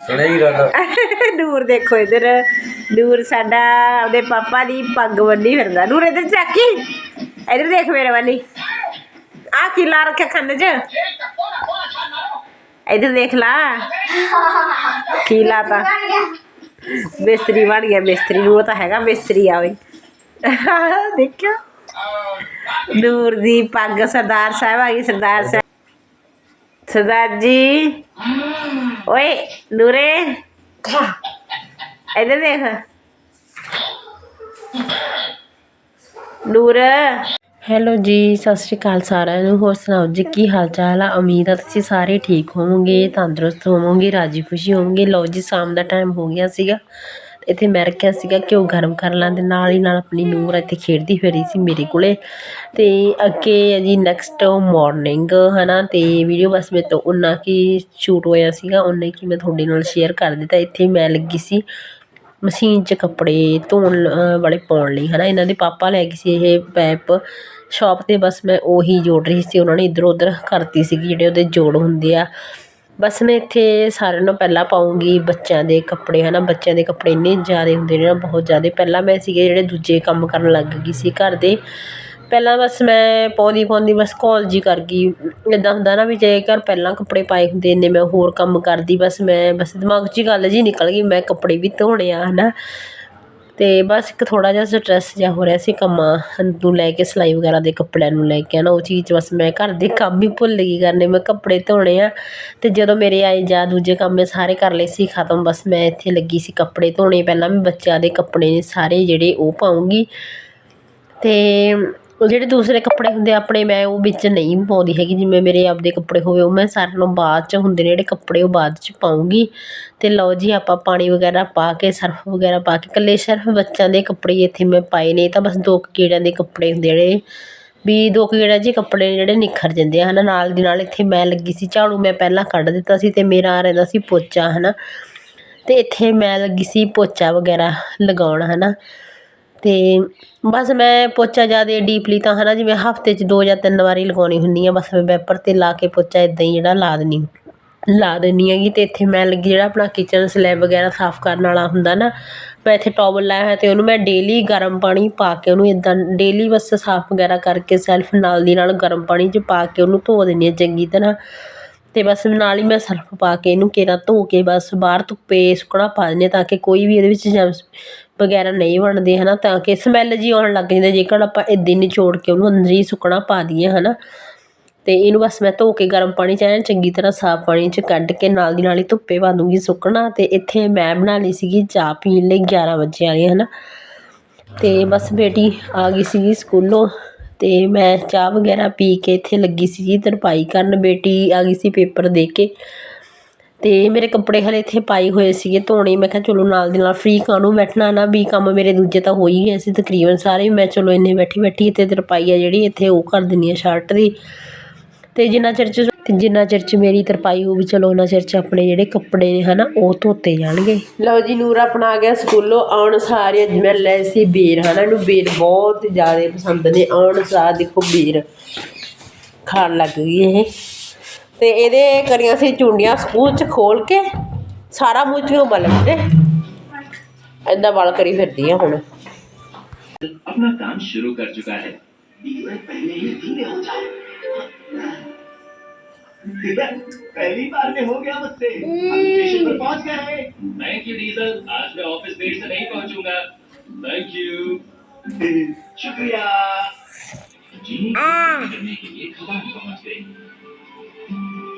ਸਹੀ ਗੱਲ। ਨੂਰ ਦੇਖੋ ਇਧਰ ਨੂਰ ਸਾਡਾ ਉਹਦੇ ਪਾਪਾ ਦੀ ਪੱਗ ਬੰਨੀ ਫਿਰਦਾ। ਨੂਰ ਇਧਰ ਚਾਕੀ ਇਧਰ ਦੇਖ ਮੇਰੇ ਵਾਲੀ ਆ ਕੀ ਲਾ ਰੱਖਿਆ ਖੰਨ 'ਚ? ਇਧਰ ਦੇਖ ਲਾ। ਕੀ ਲਾਤਾ? ਮਿਸਤਰੀ ਬਣ ਗਿਆ, ਮਿਸਤਰੀ ਨੂੰ ਤਾਂ ਹੈਗਾ ਮਿਸਤਰੀ ਆ ਓਏ ਦੇਖਿਆ ਨੂਰ ਦੀ ਪੱਗ ਸਰਦਾਰ ਸਾਹਿਬ ਆ ਗਈ, ਸਰਦਾਰ ਸਾਹਿਬ। ਸਰਦਾਰ ਜੀ ਓਏ ਨੂਰੇ। ਇੱਧਰ ਦੇਖ। ਨੂਰ। ਹੈਲੋ ਜੀ ਸਤਿ ਸ਼੍ਰੀ ਅਕਾਲ ਸਾਰਿਆਂ ਨੂੰ। ਹੋਰ ਸੁਣਾਓ ਜੀ ਕੀ ਹਾਲ ਚਾਲ ਆ? ਉਮੀਦ ਆ ਤੁਸੀਂ ਸਾਰੇ ਠੀਕ ਹੋਵੋਗੇ ਤੰਦਰੁਸਤ ਹੋਵੋਗੇ ਰਾਜੀ ਖੁਸ਼ੀ ਹੋਵੋਗੇ। ਲਓ ਜੀ ਸ਼ਾਮ ਦਾ ਟਾਈਮ ਹੋ ਗਿਆ ਸੀਗਾ। ਇੱਥੇ ਮੈਂ ਰੱਖਿਆ ਸੀਗਾ ਘਿਓ ਗਰਮ ਕਰ ਲਾਂ ਦੇ ਨਾਲ ਹੀ ਨਾਲ ਆਪਣੀ ਨੂਰ ਇੱਥੇ ਖੇਡਦੀ ਫਿਰੀ ਸੀ ਮੇਰੇ ਕੋਲ। ਅਤੇ ਅੱਗੇ ਹੈ ਜੀ ਨੈਕਸਟ ਮੋਰਨਿੰਗ ਹੈ ਨਾ ਅਤੇ ਵੀਡੀਓ ਬਸ ਮੇਰੇ ਤੋਂ ਉਨਾ ਕੀ ਸ਼ੂਟ ਹੋਇਆ ਸੀਗਾ ਉਨਾ ਕੀ ਮੈਂ ਤੁਹਾਡੇ ਨਾਲ ਸ਼ੇਅਰ ਕਰ ਦਿੱਤਾ। ਇੱਥੇ ਮੈਂ ਲੱਗੀ ਸੀ ਮਸ਼ੀਨ 'ਚ ਕੱਪੜੇ ਧੋਣ ਵਾਲੇ ਪਾਉਣ ਲਈ ਹੈ ਨਾ ਇਹਨਾਂ ਦੇ ਪਾਪਾ ਲੈ ਗਏ ਸੀ ਇਹ ਪੈਪ ਸ਼ੋਪ ਤੇ ਬਸ ਮੈਂ ਉਹੀ ਜੋੜ ਰਹੀ ਸੀ, ਉਹਨਾਂ ਨੇ ਇੱਧਰ ਉੱਧਰ ਕਰਤੀ ਸੀਗੀ ਜਿਹੜੇ ਉਹਦੇ ਜੋੜ ਹੁੰਦੇ ਆ। ਬਸ ਮੈਂ ਇੱਥੇ ਸਾਰਿਆਂ ਨੂੰ ਪਹਿਲਾਂ ਪਾਊਂਗੀ ਬੱਚਿਆਂ ਦੇ ਕੱਪੜੇ ਹੈ ਨਾ ਬੱਚਿਆਂ ਦੇ ਕੱਪੜੇ ਇੰਨੇ ਜ਼ਿਆਦਾ ਹੁੰਦੇ ਨੇ ਨਾ, ਬਹੁਤ ਜ਼ਿਆਦਾ। ਪਹਿਲਾਂ ਮੈਂ ਸੀਗੇ ਜਿਹੜੇ ਦੂਜੇ ਕੰਮ ਕਰਨ ਲੱਗ ਗਈ ਸੀ ਘਰ ਦੇ। ਪਹਿਲਾਂ ਬਸ ਮੈਂ ਪਾਉਂਦੀ ਪਾਉਂਦੀ ਬਸ ਕੋਲਜ ਹੀ ਕਰ ਗਈ। ਇੱਦਾਂ ਹੁੰਦਾ ਨਾ ਵੀ ਜੇ ਘਰ ਪਹਿਲਾਂ ਕੱਪੜੇ ਪਾਏ ਹੁੰਦੇ, ਇੰਨੇ ਮੈਂ ਹੋਰ ਕੰਮ ਕਰਦੀ, ਬਸ ਮੈਂ, ਬਸ ਦਿਮਾਗ 'ਚ ਹੀ ਗੱਲ ਜੀ ਨਿਕਲ ਗਈ, ਮੈਂ ਕੱਪੜੇ ਵੀ ਧੋਣੇ ਆ ਹੈ ਨਾ ਅਤੇ ਬਸ ਇੱਕ ਥੋੜ੍ਹਾ ਜਿਹਾ ਸਟ੍ਰੈਸ ਜਿਹਾ ਹੋ ਰਿਹਾ ਸੀ ਕੰਮਾਂ ਨੂੰ ਲੈ ਕੇ, ਸਿਲਾਈ ਵਗੈਰਾ ਦੇ ਕੱਪੜਿਆਂ ਨੂੰ ਲੈ ਕੇ ਹੈ ਨਾ ਉਹ ਚੀਜ਼ ਬਸ ਮੈਂ ਘਰ ਦੇ ਕੰਮ ਹੀ ਭੁੱਲ ਗਈ ਕਰਨੇ, ਮੈਂ ਕੱਪੜੇ ਧੋਣੇ ਆ ਅਤੇ ਜਦੋਂ ਮੇਰੇ ਆਏ ਜਾਂ ਦੂਜੇ ਕੰਮ ਮੈਂ ਸਾਰੇ ਕਰ ਲਏ ਸੀ ਖਤਮ, ਬਸ ਮੈਂ ਇੱਥੇ ਲੱਗੀ ਸੀ ਕੱਪੜੇ ਧੋਣੇ, ਪਹਿਲਾਂ ਮੈਂ ਬੱਚਿਆਂ ਦੇ ਕੱਪੜੇ ਸਾਰੇ ਜਿਹੜੇ ਉਹ ਪਾਊਂਗੀ ਅਤੇ ਜਿਹੜੇ ਦੂਸਰੇ ਕੱਪੜੇ ਹੁੰਦੇ ਆਪਣੇ ਮੈਂ ਉਹ ਵਿੱਚ ਨਹੀਂ ਪਾਉਂਦੀ ਹੈਗੀ, ਜਿਵੇਂ ਮੇਰੇ ਆਪਦੇ ਕੱਪੜੇ ਹੋਵੇ, ਉਹ ਮੈਂ ਸਾਰਿਆਂ ਨਾਲੋਂ ਬਾਅਦ ਚ ਹੁੰਦੇ ਨੇ ਜਿਹੜੇ ਕੱਪੜੇ ਉਹ ਬਾਅਦ ਚ ਪਾਉਂਗੀ। ਅਤੇ ਲਓ ਜੀ, ਆਪਾਂ ਪਾਣੀ ਵਗੈਰਾ ਪਾ ਕੇ, ਸਰਫ ਵਗੈਰਾ ਪਾ ਕੇ, ਇਕੱਲੇ ਸਿਰਫ ਬੱਚਿਆਂ ਦੇ ਕੱਪੜੇ ਇੱਥੇ ਮੈਂ ਪਾਏ ਨੇ, ਇਹ ਤਾਂ ਬਸ ਦੋ ਕੁ ਗੇੜਿਆਂ ਦੇ ਕੱਪੜੇ ਹੁੰਦੇ ਜਿਹੜੇ। ਵੀ ਦੋ ਕੁ ਗੇੜਿਆਂ 'ਚ ਕੱਪੜੇ ਨੇ ਜਿਹੜੇ ਨਿਖਰ ਜਾਂਦੇ ਆ ਹੈ ਨਾ ਨਾਲ ਦੀ ਨਾਲ ਇੱਥੇ ਮੈਂ ਲੱਗੀ ਸੀ, ਝਾੜੂ ਮੈਂ ਪਹਿਲਾਂ ਕੱਢ ਦਿੱਤਾ ਸੀ ਅਤੇ ਮੇਰਾ ਰਹਿੰਦਾ ਸੀ ਪੋਚਾ ਹੈ ਨਾ ਅਤੇ ਇੱਥੇ ਮੈਂ ਲੱਗੀ ਸੀ ਪੋਚਾ ਵਗੈਰਾ ਲਗਾਉਣ ਹੈ ਨਾ ਅਤੇ ਬਸ ਮੈਂ ਪੋਚਾ ਜ਼ਿਆਦਾ ਡੀਪਲੀ ਤਾਂ ਹੈ ਹਨਾ, ਜਿਵੇਂ ਹਫ਼ਤੇ 'ਚ ਦੋ ਜਾਂ ਤਿੰਨ ਵਾਰੀ ਲਗਾਉਣੀ ਹੁੰਦੀ ਹਾਂ ਬਸ ਮੈਂ ਵੈਪਰ ਤੇ ਲਾ ਕੇ ਪੋਚਾ ਇੱਦਾਂ ਹੀ ਜਿਹੜਾ ਲਾ ਦਿੰਦੀ ਲਾ ਦਿੰਦੀ ਹੈਗੀ ਅਤੇ ਇੱਥੇ ਮੈਂ ਲੱਗੀ ਜਿਹੜਾ ਆਪਣਾ ਕਿਚਨ ਸਲੈਬ ਵਗੈਰਾ ਸਾਫ਼ ਕਰਨ ਵਾਲਾ ਹੁੰਦਾ ਨਾ, ਮੈਂ ਇੱਥੇ ਟੋਵਲ ਲਾਇਆ ਹੋਇਆ ਅਤੇ ਉਹਨੂੰ ਮੈਂ ਡੇਲੀ ਗਰਮ ਪਾਣੀ ਪਾ ਕੇ ਉਹਨੂੰ ਇੱਦਾਂ ਡੇਲੀ ਬਸ ਸਾਫ਼ ਵਗੈਰਾ ਕਰਕੇ ਸੈਲਫ ਨਾਲ ਦੀ ਨਾਲ ਗਰਮ ਪਾਣੀ 'ਚ ਪਾ ਕੇ ਉਹਨੂੰ ਧੋ ਦਿੰਦੀ ਹਾਂ ਚੰਗੀ ਤਰ੍ਹਾਂ। ਅਤੇ ਬਸ ਨਾਲ ਹੀ ਮੈਂ ਸਰਫ ਪਾ ਕੇ ਇਹਨੂੰ ਕੇਰਾ ਧੋ ਕੇ ਬਸ ਬਾਹਰ ਧੁੱਪੇ ਸੁੱਕਣਾ ਪਾ ਦਿੰਦੀ ਹਾਂ ਤਾਂ ਕਿ ਕੋਈ ਵੀ ਇਹਦੇ ਵਿੱਚ ਜਰਮਸ ਵਗੈਰਾ ਨਹੀਂ ਬਣਦੇ ਹੈ ਨਾ ਤਾਂ ਕਿ ਸਮੈਲ ਜਿਹੀ ਆਉਣ ਲੱਗ ਜਾਂਦੀ ਜੇਕਰ ਆਪਾਂ ਇੱਦਾਂ ਹੀ ਨਿਚੋੜ ਕੇ ਉਹਨੂੰ ਅੰਦਰ ਹੀ ਸੁੱਕਣਾ ਪਾ ਦਈਏ ਨਾ ਅਤੇ ਇਹਨੂੰ ਬਸ ਮੈਂ ਧੋ ਕੇ ਗਰਮ ਪਾਣੀ 'ਚ ਐਨ ਚੰਗੀ ਤਰ੍ਹਾਂ ਸਾਫ਼ ਪਾਣੀ 'ਚ ਕੱਢ ਕੇ ਨਾਲ ਦੀ ਨਾਲ ਹੀ ਧੁੱਪੇ ਪਾ ਦੂੰਗੀ ਸੁੱਕਣਾ। ਅਤੇ ਇੱਥੇ ਮੈਂ ਬਣਾ ਲਈ ਸੀਗੀ ਚਾਹ ਪੀਣ ਲਈ 11 ਵਜੇ ਵਾਲੀ ਨਾ ਅਤੇ ਬਸ ਬੇਟੀ ਆ ਗਈ ਸੀਗੀ ਸਕੂਲੋਂ ਅਤੇ ਮੈਂ ਚਾਹ ਵਗੈਰਾ ਪੀ ਕੇ ਇੱਥੇ ਲੱਗੀ ਸੀਗੀ, ਤਰਪਾਈ ਕਰਨ। ਬੇਟੀ ਆ ਗਈ ਸੀ ਪੇਪਰ ਦੇ ਕੇ। ਅਤੇ ਮੇਰੇ ਕੱਪੜੇ ਹਲੇ ਇੱਥੇ ਪਾਏ ਹੋਏ ਸੀਗੇ ਧੋਣੇ। ਮੈਂ ਕਿਹਾ ਚਲੋ ਨਾਲ ਦੀ ਨਾਲ ਫ੍ਰੀ ਕਾਹਨੂੰ ਬੈਠਣਾ ਨਾ, ਵੀ ਕੰਮ ਮੇਰੇ ਦੂਜੇ ਤਾਂ ਹੋ ਹੀ ਗਏ। ਸੀ ਤਕਰੀਬਨ ਸਾਰੇ ਮੈਂ ਚਲੋ ਇੰਨੇ ਬੈਠੀ ਬੈਠੀ ਇੱਥੇ ਤਰਪਾਈ ਆ ਜਿਹੜੀ, ਇੱਥੇ ਉਹ ਕਰ ਦਿੰਦੀ ਹਾਂ ਸ਼ਰਟ ਦੀ। ਅਤੇ ਜਿੰਨਾ ਚਿਰ ਚ ਜਿੰਨਾ ਚਿਰ ਚ ਮੇਰੀ ਤਰਪਾਈ ਹੋ ਵੀ ਚਲੋ ਉਹਨਾਂ ਚਿਰ ਚ ਆਪਣੇ ਜਿਹੜੇ ਕੱਪੜੇ ਨੇ ਹਨਾ, ਉਹ ਧੋਤੇ ਜਾਣਗੇ। ਲਓ ਜੀ, ਨੂਰ ਆਪਣਾ ਆ ਗਿਆ ਸਕੂਲੋਂ, ਆਉਣ ਸਾਰੇ ਅੱਜ ਮੈਂ ਲੈ ਸੀ ਬੇਰ ਹਨਾ, ਇਹਨੂੰ ਬੇਰ ਬਹੁਤ ਜ਼ਿਆਦਾ ਪਸੰਦ ਨੇ। ਆਉਣ ਸਾਰ ਦੇਖੋ ਬੇਰ ਖਾਣ ਲੱਗ ਗਈ ਇਹ। ਤੇ ਇਹਦੇ ਕਰੀਆਂ ਸੀ ਚੁੰਡੀਆਂ ਸਕੂਲ ਚ ਖੋਲ ਕੇ ਸਾਰਾ ਮੂੰਹ ਚੋਂ ਬਲ ਤੇ ਏਦਾਂ ਵਾਲ ਕਰੀ ਫਿਰਦੀ ਆ ਹੁਣ अपना काम शुरू कर चुका है पहली बार में हो गया मुझसे हम स्टेशन पर पहुंच गए हैं थैंक यू डीजल आज मैं ऑफिस देर से नहीं पहुंचूंगा थैंक यू शुक्रिया जी करने के लिए खदान पहुंच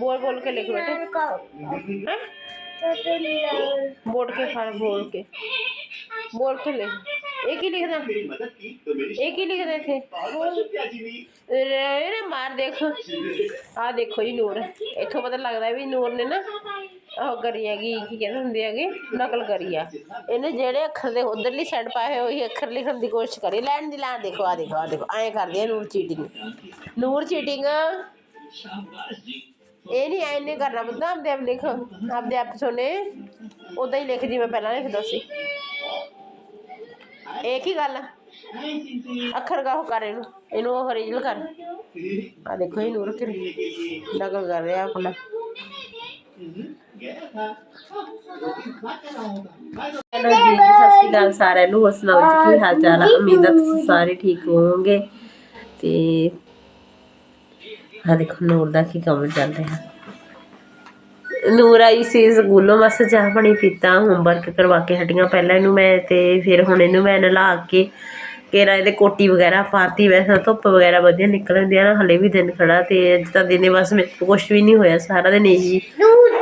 ਤਾਂ ਹੈਗੀ ਸੀ ਹੁਣ शुक्रिया जी ਹੋਰ ਕੀ ਖਾਣਾ ਬੋਲ ਬੋਲ ਕੇ ਲਿਖ ਬੇਟੇ ਹੈਂ? ਬੋਲ ਕੇ ਖਾ ਬੋਲ ਕੇ ਬੋਲ ਕੇ ਲਿਖ ਇਹ ਕੀ ਲਿਖਦਾ मेरी मदद की तो मेरी ਇਹ ਕੀ ਲਿਖਦਾ ਇੱਥੇ बहुत बहुत शुक्रिया जीनी ਇਹਨੇ ਮਾਰ ਦੇਖ ਆ ਦੇਖੋ ਜੀ ਨੂਰ ਇੱਥੋਂ ਪਤਾ ਲੱਗਦਾ ਵੀ ਨੂਰ ਨੇ ਨਾ ਉਹ ਕਰੀ ਹੈਗੀ ਕੀ ਕਹਿੰਦੇ ਹੁੰਦੇ ਹੈਗੇ ਨਕਲ ਕਰੀ ਆ ਇਹਨੇ ਜਿਹੜੇ ਅੱਖਰ ਦੇ ਉਧਰਲੀ ਸਾਈਡ ਪਾਏ ਹੋਏ ਉਹੀ ਅੱਖਰ ਲਿਖਣ ਦੀ ਕੋਸ਼ਿਸ਼ ਕਰੀ ਲੈਣ ਦੀ ਲੈਣ ਦੇਖੋ ਆ ਦੇਖੋ ਆ ਦੇਖੋ ਐਂ ਕਰਦੀ ਆ ਨੂਰ ਚੀਟਿੰਗ ਨੂਰ ਚੀਟਿੰਗ ਇਹ ਨਹੀਂ ਐ ਨਹੀਂ ਕਰਨਾ ਬੁੱਧਾ ਆਪਦੇ ਆਪ ਲਿਖ, ਆਪਦੇ ਆਪ ਸੋਨੇ ਉਦਾਂ ਹੀ ਲਿਖ, ਜਿਵੇਂ ਪਹਿਲਾਂ ਲਿਖਦਾ ਸੀ। ਇਹ ਕੀ ਗੱਲ ਅੱਖਰ ਕਾ ਕਰ ਇਹਨੂੰ? ਇਹਨੂੰ ਉਹ ਰੀਜਲ ਕਰ। ਆ ਦੇਖੋ, ਇਹ ਨੂਰ ਕਿਰੀ ਨਕਲ ਕਰ ਰਿਹਾ ਆਪਣਾ। ਹੈਲੋ ਜੀ, ਸਤਿ ਸ਼੍ਰੀ ਅਕਾਲ ਸਾਰਿਆਂ ਨੂੰ। ਹੋਰ ਸੁਣਾਓ ਜੀ, ਕੀ ਹਾਲ ਚਾਲ ਆ? ਉਮੀਦ ਆ ਤੁਸੀਂ ਸਾਰੇ ਠੀਕ ਹੋਵੋਗੇ। ਤੇ ਆ ਦੇਖੋ, ਨੂਰ ਦਾ ਕੀ ਕੰਮ ਚੱਲ ਰਿਹਾ। ਨੂਰ ਆਈ ਸੀ, ਸਕੂਲੋਂ ਬਸ ਚਾਹ ਪਾਣੀ ਪੀਤਾ ਹੋਮਵਰਕ ਕਰਵਾ ਕੇ ਹਟੀਆਂ। ਪਹਿਲਾਂ ਇਹਨੂੰ ਮੈਂ ਤੇ ਫਿਰ ਹੁਣ ਇਹਨੂੰ ਮੈਂ ਨਲਾ ਕੇ ਕੇਰਾ ਇਹਦੇ ਕੋਟੀ ਵਗੈਰਾ ਪਾਤੀ। ਵੈਸੇ ਧੁੱਪ ਵਗੈਰਾ ਵਧੀਆ ਨਿਕਲ ਹੁੰਦੀ ਆ ਨਾ, ਹਲੇ ਵੀ ਦਿਨ ਖੜਾ ਤੇ ਅੱਜ ਤਾਂ ਦਿਨੇ ਬਸ ਮੇਰੇ ਤੋਂ ਕੁਛ ਵੀ ਨਹੀਂ ਹੋਇਆ। ਸਾਰਾ ਦਿਨ ਇਹੀ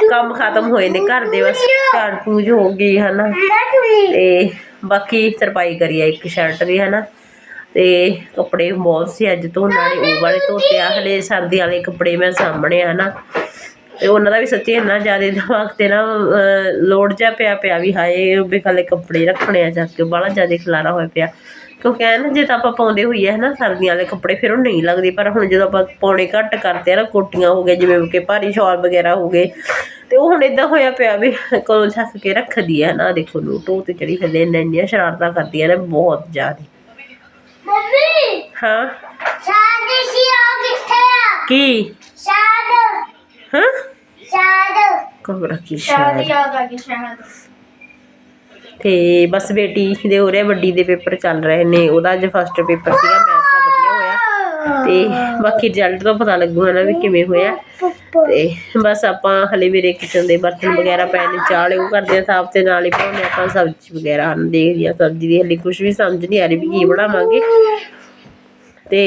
ਕੰਮ ਖਤਮ ਹੋਏ ਨੇ, ਘਰ ਦੇ ਬਸ ਝਾੜ ਪੂਜ ਹੋ ਗਈ, ਹਨਾ। ਤੇ ਬਾਕੀ ਤਰਪਾਈ ਕਰੀ ਆ, ਇੱਕ ਸ਼ਰਟ ਦੀ ਹਨਾ। ਤੇ ਕੱਪੜੇ ਬਹੁਤ ਸੀ ਅੱਜ ਧੋਣ ਵਾਲੇ ਉਹ ਵਾਲੇ ਧੋਤੇ ਆ। ਹਲੇ ਸਰਦੀ ਵਾਲੇ ਕੱਪੜੇ ਮੈਂ ਸਾਹਮਣੇ ਆ ਨਾ। ਤੇ ਉਹਨਾਂ ਦਾ ਵੀ ਸੱਚੀ ਇੰਨਾ ਜ਼ਿਆਦਾ ਦਿਮਾਗ ਤੇ ਨਾ ਅਹ, ਲੋਡ ਜਿਹਾ ਪਿਆ ਪਿਆ ਵੀ ਹਾਏ ਵੀ ਖਾਲੇ ਕੱਪੜੇ ਰੱਖਣੇ ਆ ਚੱਕ ਕੇ ਬਾਹਲਾ ਜ਼ਿਆਦਾ ਖਲਾਰਾ ਹੋਇਆ ਪਿਆ। ਕਿਉਂਕਿ ਐ ਨਾ ਜੇ ਤਾਂ ਆਪਾਂ ਪਾਉਂਦੇ ਹੋਈਏ ਹਨਾ ਸਰਦੀਆਂ ਵਾਲੇ ਕੱਪੜੇ ਫਿਰ ਉਹ ਨਹੀਂ ਲੱਗਦੇ। ਪਰ ਹੁਣ ਜਦੋਂ ਆਪਾਂ ਪਾਉਣੇ ਘੱਟ ਕਰਤੇ ਆ ਨਾ ਕੋਟੀਆਂ ਹੋ ਗਏ ਜਿਵੇਂ ਕਿ ਭਾਰੀ ਸ਼ਾਲ ਵਗੈਰਾ ਹੋ ਗਏ ਤੇ ਉਹ ਹੁਣ ਇਦਾਂ ਹੋਇਆ ਪਿਆ ਵੀ ਕੋਲੋਂ ਛੱਕ ਕੇ ਰੱਖਦੀ ਹੈ ਨਾ ਦੇਖੋ ਨੂੰ ਟੋ ਤੇ ਚੜੀ ਫਿਰਦੇ ਇੰਨੀਆਂ ਸ਼ਰਾਰਤਾਂ ਕਰਦੀਆਂ ਨੇ ਬਹੁਤ ਜ਼ਿਆਦਾ। ਹਾਂ। ਸ਼ਾਦ ਸੀ ਆ ਕਿੱਥੇ ਆ? ਕੀ? ਸ਼ਾਦ। ਹਾਂ। ਸ਼ਾਦ। ਕਮਰਾ ਕੀ ਸ਼ਾਇਦ ਯਾਦ ਆ ਗਈ ਸ਼ਾਦ। ਤੇ ਬਸ ਬੇਟੀ ਦੇ ਹੋ ਰਿਹਾ ਵੱਡੀ ਦੇ ਪੇਪਰ ਚੱਲ ਰਹੇ ਨੇ। ਉਹਦਾ ਅੱਜ ਫਸਟ ਪੇਪਰ ਸੀਗਾ ਮੈਥ ਦਾ ਵਧੀਆ ਹੋਇਆ। ਤੇ ਬਾਕੀ ਰਿਜ਼ਲਟ ਤੋਂ ਪਤਾ ਲੱਗੂ ਹਨਾ ਵੀ ਕਿਵੇਂ ਹੋਇਆ। ਤੇ ਬਸ ਆਪਾਂ ਹਲੇ ਮੇਰੇ ਕਿਚਨ ਦੇ ਬਰਤਨ ਵਗੈਰਾ ਪਏ ਨੇ ਚਾਲੇ ਉਹ ਕਰਦੇ ਆ ਸਾਫ਼ ਤੇ ਨਾਲ ਹੀ ਬਣਾਉਂਦੇ ਆਪਾਂ ਸਬਜ਼ੀ ਵਗੈਰਾ ਹਨ ਦੇਖਦੀ ਆ। ਸਬਜ਼ੀ ਦੀ ਹਲੇ ਕੁਝ ਵੀ ਸਮਝ ਨਹੀਂ ਆ ਰਹੀ ਵੀ ਕੀ ਬਣਾਵਾਂਗੇ। ਤੇ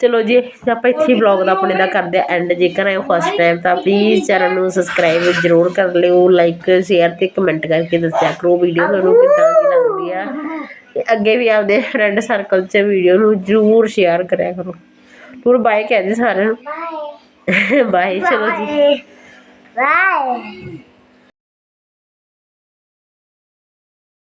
ਚਲੋ ਜੀ ਆਪਾਂ ਇੱਥੇ ਵਲੌਗ ਦਾ ਆਪਣੇ ਦਾ ਕਰਦੇ ਆ ਐਂਡ ਜੇਕਰ ਆਏ ਫਸਟ ਟਾਈਮ ਤਾਂ ਪਲੀਜ਼ ਚੈਨਲ ਨੂੰ ਸਬਸਕ੍ਰਾਈਬ ਜ਼ਰੂਰ ਕਰ ਲਿਓ ਲਾਈਕ ਸ਼ੇਅਰ ਤੇ ਕਮੈਂਟ ਕਰਕੇ ਦੱਸਿਆ ਕਰੋ ਵੀਡੀਓ ਤੁਹਾਨੂੰ ਕਿੱਦਾਂ ਦੀ ਲੱਗਦੀ ਆ। ਤੇ ਅੱਗੇ ਵੀ ਆਪਦੇ ਫਰੈਂਡ ਸਰਕਲ 'ਚ ਵੀਡੀਓ ਨੂੰ ਜ਼ਰੂਰ ਸ਼ੇਅਰ ਕਰਿਆ ਕਰੋ। ਪੂਰ ਬਾਏ ਕਹਿ ਦੇ ਸਾਰਿਆਂ ਨੂੰ। ਬਾਏ ਬਾਏ ਚਲੋ ਜੀ। ਬਾਏ